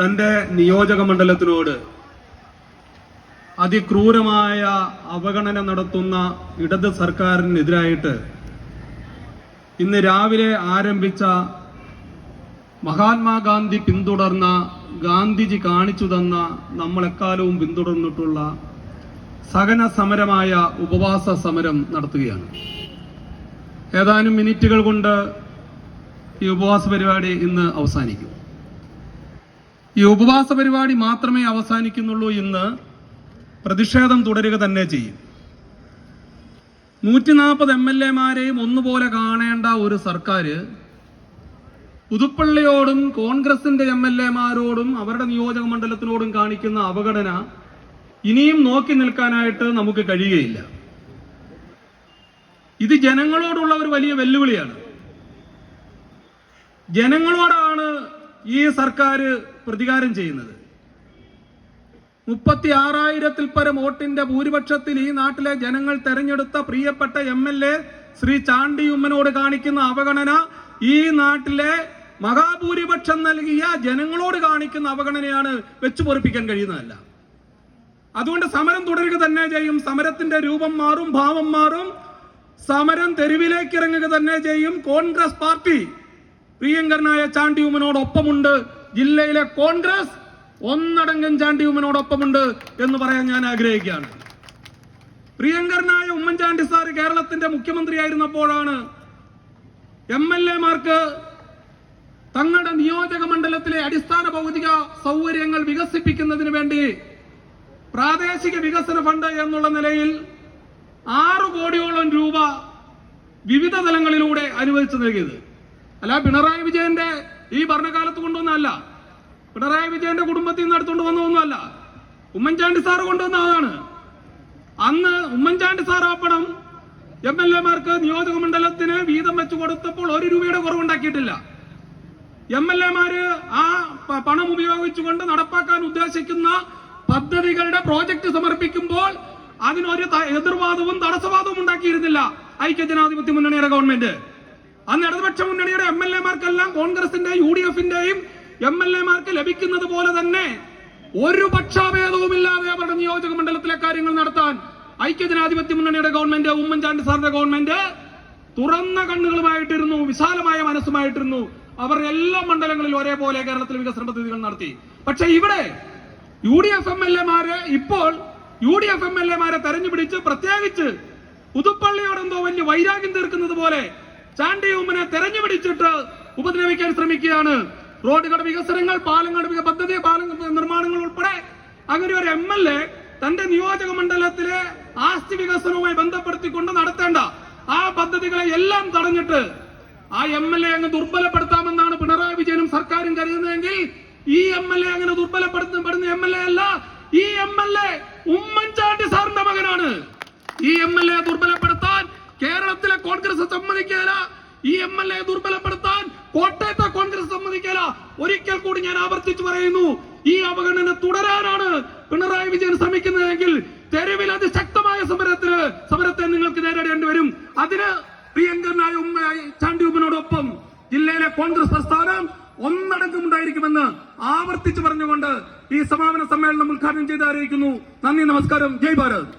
തന്റെ നിയോജക മണ്ഡലത്തിനോട് അതിക്രൂരമായ അവഗണന നടത്തുന്ന ഇടത് സർക്കാരിനെതിരായിട്ട് ഇന്ന് രാവിലെ ആരംഭിച്ച മഹാത്മാഗാന്ധി പിന്തുടർന്ന ഗാന്ധിജി കാണിച്ചു തന്ന നമ്മളെക്കാലവും പിന്തുടർന്നിട്ടുള്ള സഹന സമരമായ ഉപവാസ സമരം നടത്തുകയാണ്. ഏതാനും മിനിറ്റുകൾ കൊണ്ട് ഈ ഉപവാസ പരിപാടി ഇന്ന് അവസാനിക്കും. ഈ ഉപവാസ പരിപാടി മാത്രമേ അവസാനിക്കുന്നുള്ളൂ ഇന്ന് പ്രതിഷേധം തുടരുക തന്നെ ചെയ്യും. നൂറ്റി നാൽപ്പത് എം എൽ എമാരെയും ഒന്നുപോലെ കാണേണ്ട ഒരു സർക്കാർ പുതുപ്പള്ളിയോടും കോൺഗ്രസിന്റെ എം എൽ എമാരോടും അവരുടെ നിയോജക മണ്ഡലത്തിനോടും കാണിക്കുന്ന അവഗണന ഇനിയും നോക്കി നിൽക്കാനായിട്ട് നമുക്ക് കഴിയുകയില്ല. ഇത് ജനങ്ങളോടുള്ള ഒരു വലിയ വെല്ലുവിളിയാണ്. ജനങ്ങളോടാണ് ഈ സർക്കാർ പ്രതികാരം ചെയ്യുന്നത്. മുപ്പത്തി ആറായിരത്തിൽ പരം വോട്ടിന്റെ ഭൂരിപക്ഷത്തിൽ ഈ നാട്ടിലെ ജനങ്ങൾ തെരഞ്ഞെടുത്ത പ്രിയപ്പെട്ട M L A Shri Chandy ഉമ്മനോട് കാണിക്കുന്ന അവഗണന ഈ നാട്ടിലെ മഹാഭൂരിപക്ഷം നൽകിയ ജനങ്ങളോട് കാണിക്കുന്ന അവഗണനയാണ് വെച്ചു പൊറിപ്പിക്കാൻ കഴിയുന്നതല്ല. അതുകൊണ്ട് സമരം തുടരുക തന്നെ ചെയ്യും. സമരത്തിന്റെ രൂപം മാറും ഭാവം മാറും. സമരം തെരുവിലേക്ക് ഇറങ്ങുക തന്നെ ചെയ്യും. കോൺഗ്രസ് പാർട്ടി പ്രിയങ്കരനായ ചാണ്ടി ഉമ്മനോടൊപ്പമുണ്ട്. ജില്ലയിലെ കോൺഗ്രസ് ഒന്നടങ്കം ചാണ്ടി ഉമ്മനോടൊപ്പമുണ്ട് എന്ന് പറയാൻ ഞാൻ ആഗ്രഹിക്കുകയാണ്. പ്രിയങ്കരനായ ഉമ്മൻചാണ്ടി സാർ കേരളത്തിന്റെ മുഖ്യമന്ത്രിയായിരുന്നപ്പോഴാണ് എം എൽ എമാർക്ക് തങ്ങളുടെ നിയോജക മണ്ഡലത്തിലെ അടിസ്ഥാന ഭൗതിക സൗകര്യങ്ങൾ വികസിപ്പിക്കുന്നതിന് വേണ്ടി പ്രാദേശിക വികസന ഫണ്ട് എന്നുള്ള നിലയിൽ ആറു കോടിയോളം രൂപ വിവിധ തലങ്ങളിലൂടെ അനുവദിച്ചു നൽകിയത്. അല്ല പിണറായി വിജയന്റെ ഈ ഭരണകാലത്ത് കൊണ്ടുവന്നതല്ല. പിണറായി വിജയന്റെ കുടുംബത്തിൽ നിന്ന് എടുത്തുകൊണ്ട് വന്നതൊന്നുമല്ല. ഉമ്മൻചാണ്ടി സാർ കൊണ്ടുവന്നതാണ് അന്ന് ഉമ്മൻചാണ്ടി സാർ ആ പണം എം എൽ എമാർക്ക് നിയോജക മണ്ഡലത്തിന് വീതം വെച്ചു കൊടുത്തപ്പോൾ ഒരു രൂപയുടെ കുറവുണ്ടാക്കിയിട്ടില്ല. എം എൽ എമാര് ആ പണം ഉപയോഗിച്ചുകൊണ്ട് നടപ്പാക്കാൻ ഉദ്ദേശിക്കുന്ന പദ്ധതികളുടെ പ്രോജക്റ്റ് സമർപ്പിക്കുമ്പോൾ അതിനൊരു എതിർവാദവും തടസ്സവാദവും ഉണ്ടാക്കിയിരുന്നില്ല ഐക്യ ജനാധിപത്യ മുന്നണിയുടെ ഗവൺമെന്റ്. അന്ന് ഇടതുപക്ഷ മുന്നണിയുടെ എം എൽ എമാർക്കെല്ലാം കോൺഗ്രസിന്റെയും യു ഡി എഫിന്റെയും എം എൽ എമാർക്ക് ലഭിക്കുന്നത് പോലെ തന്നെ ഒരു പക്ഷാഭേദവുമില്ലാതെ അവരുടെ നിയോജക മണ്ഡലത്തിലെ കാര്യങ്ങൾ നടത്താൻ ഐക്യജനാധിപത്യ മുന്നണിയുടെ ഗവൺമെന്റ് ഉമ്മൻചാണ്ടി സാറിന്റെ ഗവൺമെന്റ് തുറന്ന കണ്ണുകളുമായിട്ടിരുന്നു വിശാലമായ മനസ്സുമായിട്ടിരുന്നു. അവർ എല്ലാ മണ്ഡലങ്ങളിലും ഒരേപോലെ കേരളത്തിൽ വികസന പദ്ധതികൾ നടത്തി. പക്ഷെ ഇവിടെ U D F M L എമാരെ ഇപ്പോൾ U D F M L എമാരെ തെരഞ്ഞുപിടിച്ച് പ്രത്യേകിച്ച് പുതുപ്പള്ളിയോടെന്തോ വലിയ വൈരാഗ്യം തീർക്കുന്നത് പോലെ ചാണ്ടി ഉമ്മനെ തെരഞ്ഞുപിടിച്ചിട്ട് ഉപദ്രവിക്കാൻ ശ്രമിക്കുകയാണ്. റോഡുകളുടെ വികസനങ്ങൾ പാലങ്ങളുടെ പദ്ധതി പാലം നിർമ്മാണങ്ങൾ ഉൾപ്പെടെ. അങ്ങനെ ഒരു എം എൽ എ തന്റെ നിയോജക മണ്ഡലത്തിലെ ആസ്തി വികസനവുമായി ബന്ധപ്പെടുത്തിക്കൊണ്ട് നടത്തേണ്ട ആ പദ്ധതികളെ എല്ലാം തടഞ്ഞിട്ട് ആ എം എൽ എ അങ്ങ് ദുർബലപ്പെടുത്താമെന്നാണ് പിണറായി വിജയനും സർക്കാരും കരുതുന്നതെങ്കിൽ ഈ എം എൽ എ അങ്ങനെ ദുർബലപ്പെടുത്തപ്പെടുന്ന എം എൽ എ അല്ല ഈ എം എൽ എ ഉമ്മൻചാണ്ടി സാറിന്റെ മകനാണ്. ഈ എം എൽ എ ദുർബലപ്പെടുത്താൻ കേരളത്തിലെ കോൺഗ്രസ് സമ്മതിക്കില്ല ഈ എം എൽ എ ദുർബലപ്പെടുത്താൻ കോട്ടയത്തെ കോൺഗ്രസ് സമ്മതിക്കില്ല ഒരിക്കൽ കൂടി ഞാൻ ആവർത്തിച്ചു പറയുന്നു ഈ അവഗണന തുടരാനാണ് പിണറായി വിജയൻ ശ്രമിക്കുന്നതെങ്കിൽ തെരുവിൽ അതിശക്തമായ സമരത്തിന് സമരത്തെ നിങ്ങൾക്ക് നേരിടേണ്ടി വരും. അതിന് പ്രിയങ്കരനായ ഉമ്മ ചാണ്ടിയുമ്മനോടൊപ്പം ജില്ലയിലെ കോൺഗ്രസ് പ്രസ്ഥാനം ഒന്നടങ്കം ഉണ്ടായിരിക്കുമെന്ന് ആവർത്തിച്ചു പറഞ്ഞുകൊണ്ട് ഈ സമാപന സമ്മേളനം ഉദ്ഘാടനം ചെയ്ത് അറിയിക്കുന്നു നന്ദി നമസ്കാരം. ജയ് ഭാരത്.